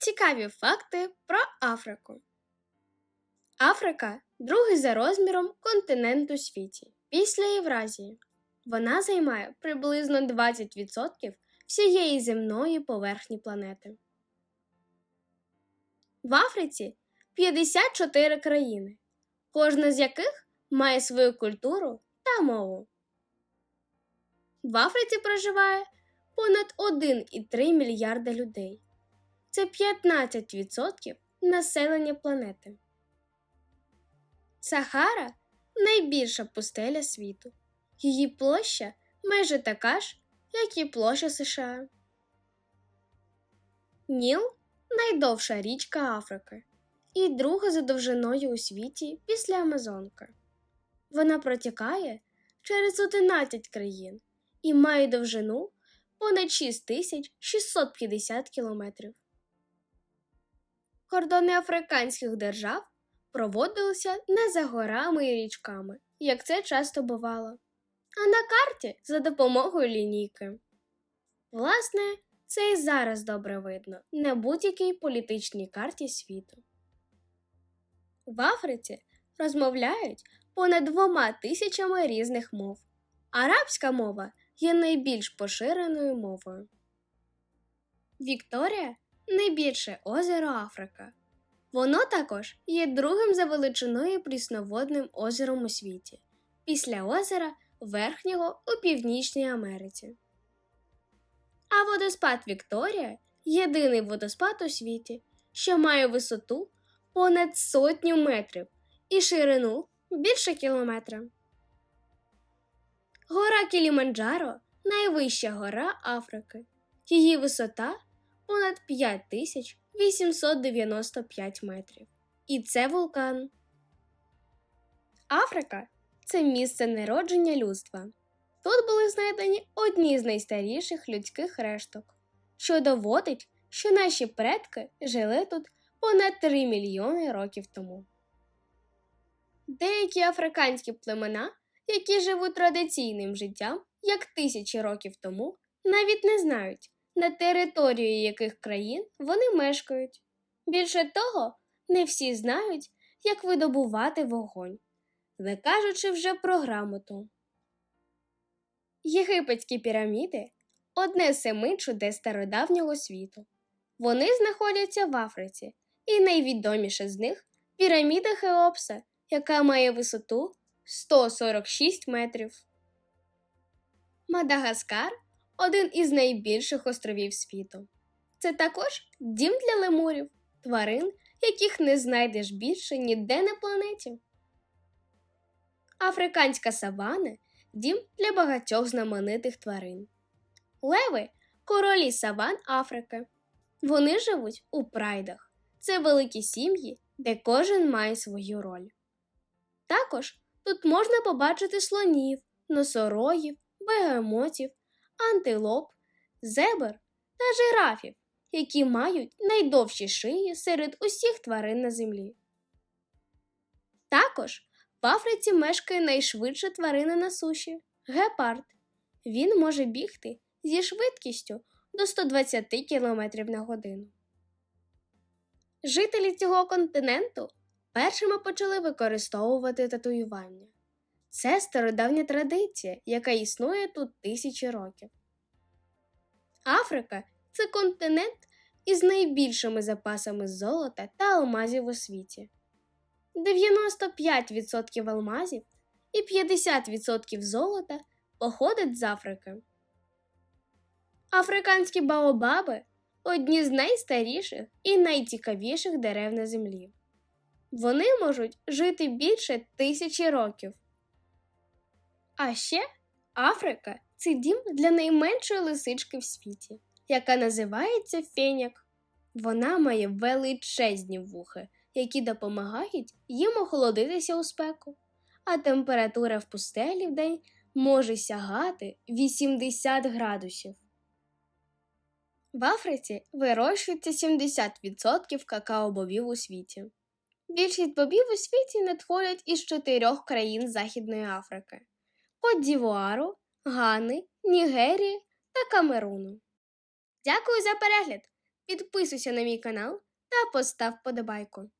Цікаві факти про Африку. Африка другий за розміром континент у світі після Євразії. Вона займає приблизно 20% всієї земної поверхні планети. В Африці 54 країни, кожна з яких має свою культуру та мову. В Африці проживає понад 1,3 мільярда людей. Це 15% населення планети. Сахара найбільша пустеля світу. Її площа майже така ж, як і площа США. Ніл найдовша річка Африки і друга за довжиною у світі після Амазонки. Вона протікає через 11 країн і має довжину понад 6650 кілометрів. Кордони африканських держав проводилися не за горами і річками, як це часто бувало, а на карті за допомогою лінійки. Власне, це і зараз добре видно на будь-якій політичній карті світу. В Африці розмовляють понад двома тисячами різних мов. Арабська мова є найбільш поширеною мовою. Вікторія найбільше озеро Африка. Воно також є другим за величиною прісноводним озером у світі, після озера Верхнього у Північній Америці. А водоспад Вікторія єдиний водоспад у світі, що має висоту понад сотню метрів і ширину більше кілометра. Гора Кіліманджаро найвища гора Африки. Її висота понад 5895 метрів. І це вулкан. Африка це місце народження людства. Тут були знайдені одні з найстаріших людських решток, що доводить, що наші предки жили тут понад 3 мільйони років тому. Деякі африканські племена, які живуть традиційним життям, як тисячі років тому, навіть не знають, на території яких країн вони мешкають. Більше того, не всі знають, як видобувати вогонь, не кажучи вже про грамоту. Єгипетські піраміди одне з семи чудес стародавнього світу. Вони знаходяться в Африці, і найвідоміша з них піраміда Хеопса, яка має висоту 146 метрів. Мадагаскар один із найбільших островів світу. Це також дім для лемурів, тварин, яких не знайдеш більше ніде на планеті. Африканська савана дім для багатьох знаменитих тварин. Леви королі саван Африки. Вони живуть у прайдах. Це великі сім'ї, де кожен має свою роль. Також тут можна побачити слонів, носорогів, бегемотів, антилоп, зебр та жирафів, які мають найдовші шиї серед усіх тварин на землі. Також в Африці мешкає найшвидша тварина на суші гепард. Він може бігти зі швидкістю до 120 км на годину. Жителі цього континенту першими почали використовувати татуювання. Це стародавня традиція, яка існує тут тисячі років. Африка це континент із найбільшими запасами золота та алмазів у світі. 95% алмазів і 50% золота походить з Африки. Африканські баобаби одні з найстаріших і найцікавіших дерев на землі. Вони можуть жити більше тисячі років. А ще Африка це дім для найменшої лисички в світі, яка називається феняк. Вона має величезні вухи, які допомагають їм охолодитися у спеку, а температура в пустелі в день може сягати 80 градусів. В Африці вирощується 70% какао-бобів у світі. Більшість бобів у світі надходять із чотирьох країн Західної Африки Кот-Дівуару, Гани, Нігерії та Камеруну. Дякую за перегляд! підписуйся на мій канал та постав подобайку.